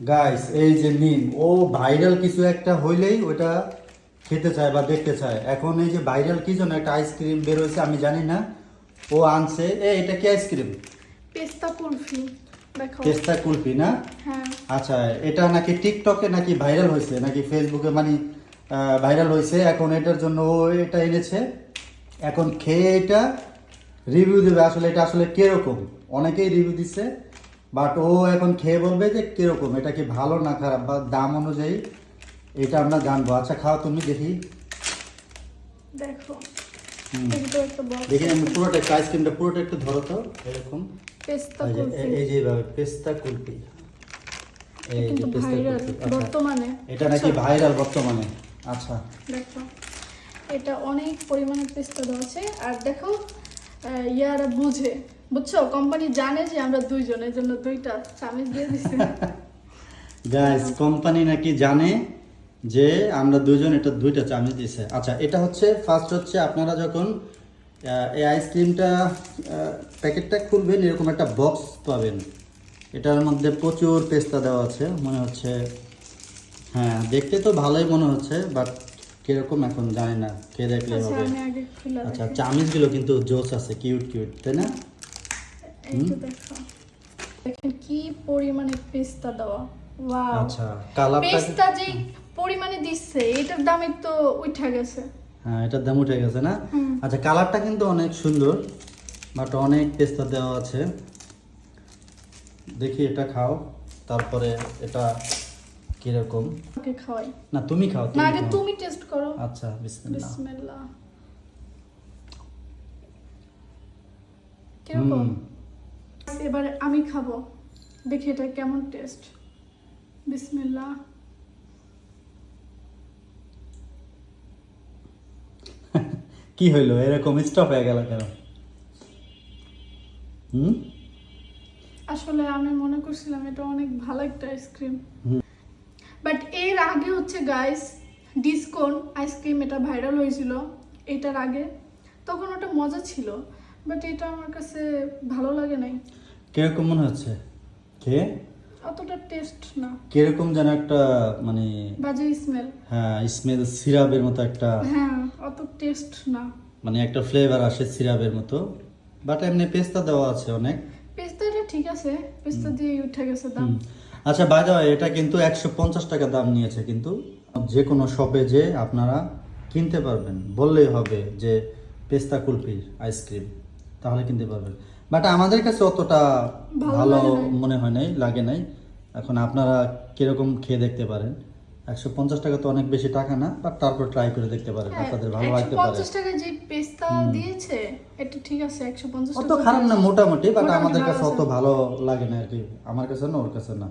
Guys এই যে নিম ও ভাইরাল কিছু একটা হইলেই ওটা খেতে চায় বা দেখতে চায়। এখন এই যে ভাইরাল কি জন্য একটা আইসক্রিম বের হয়েছে আমি জানি না। ও আনছে এ এটা কি আইসক্রিম পেস্তা কুলফি পেস্তা কুলফি না? হ্যাঁ। আচ্ছা এটা নাকি টিকটকে নাকি ভাইরাল হয়েছে নাকি ফেসবুকে মানে ভাইরাল হয়েছে। এখন এটার জন্য ও এটা এনেছে। এখন খেয়ে এটা রিভিউ দেবে। আসলে এটা আসলে কীরকম? অনেকেই রিভিউ দিচ্ছে বাট ও এখন খেয়ে বলবে যে কীরকম এটা কি ভালো না খারাপ? বা দাম অনুযায়ী এটা আমরা জানব। আচ্ছা খাও তুমি দেখি। দেখো। দেখি আমি পুরোটা একটু আইসক্রিমটা পুরোটা একটু ধরো তো এরকম। এই যে- এইভাবে পেস্তা ভাইরাল কুলফি আচ্ছা। বর্তমানে। এটা নাকি ভাইরাল বর্তমানে। আচ্ছা। দেখো। এটা অনেক পরিমাণে পেস্তা দেওয়া আছে। আর দেখো ইয়ারা বুঝে। বুঝছ? কোম্পানি জানে যে আমরা দুইজন এই জন্য দুইটা চামিচ দিয়ে দিচ্ছে গাইস কোম্পানি নাকি জানে যে আমরা দুজন এটা দুইটা চামচ দিছে। আচ্ছা এটা হচ্ছে ফার্স্ট হচ্ছে আপনারা যখন এই আইসক্রিমটা প্যাকেটটা খুলবেন এরকম একটা বক্স পাবেন। এটার মধ্যে প্রচুর পেস্তা দেওয়া আছে মনে হচ্ছে হ্যাঁ দেখতে তো ভালোই মনে হচ্ছে বাট কীরকম এখন জানি না কে দেখলে আচ্ছা হবে। আচ্ছা চামিচগুলো কিন্তু জোস আছে কিউট কিউট তাই না? এই তো দেখো। দেখেন কি পরিমাণে পেস্তা দেওয়া। ওয়াও। আচ্ছা কালারটা পেস্তা যে পরিমাণে দিচ্ছে এটার দামে তো উঠা গেছে। হ্যাঁ এটার দাম উঠে গেছে না? আচ্ছা কালারটা কিন্তু অনেক সুন্দর বাট অনেক পেস্তা দেওয়া আছে। দেখি এটা খাও তারপরে এটা কীরকম? ওকে খাওয়াই। না তুমি খাও না তুমি আগে তুমি টেস্ট করো। আচ্ছা বিসমিল্লাহ। বিসমিল্লাহ। কীরকম? এবারে আমি খাব। দেখি এটা কেমন টেস্ট বিসমিল্লাহ। কি হইল? এরকম স্টপ হয়ে গেল কেন? হুম? আসলে আমি মনে করছিলাম এটা অনেক ভালো একটা আইসক্রিম বাট এর আগে হচ্ছে গাইস ডিসকোন আইসক্রিম এটা ভাইরাল হয়েছিল এটার আগে। তখন ওটা মজা ছিল বাট এটা আমার কাছে ভালো লাগে নাই। কীরকম মনে হচ্ছে? কে? অতটা টেস্ট না। কীরকম যেন একটা মানে বাজে স্মেল হ্যাঁ স্মেল সিরাপের মতো একটা। হ্যাঁ অত টেস্ট না। মানে একটা ফ্লেভার আসে সিরাপের মতো। বাট এমনি পেস্তা দেওয়া আছে অনেক। পেস্তাটা ঠিক আছে। পেস্তা দিয়ে উঠে গেছে দাম। আচ্ছা বাই দ্য এটা কিন্তু একশো পঞ্চাশ টাকা দাম নিয়েছে কিন্তু। যে কোনো শপে যে আপনারা কিনতে পারবেন। বললেই হবে যে পেস্তা কুলফি আইসক্রিম তাহলে কিনতে পারবেন। বাট আমাদের কাছে অতটা ভালো। মনে হয় নাই লাগে নাই। এখন আপনারা কীরকম খেয়ে দেখতে পারেন? একশো পঞ্চাশ টাকা তো অনেক বেশি টাকা না বাট তারপর ট্রাই করে দেখতে পারেন হ্যাঁ, আপনাদের ভালো লাগতে পারে। পঞ্চাশ টাকা যে পেস্তা দিয়েছে এটা ঠিক আছে একশো পঞ্চাশ অত খারাপ না মোটামুটি বাট আমাদের কাছে অত ভালো লাগে না আর কি। আমার কাছে না ওর কাছে না।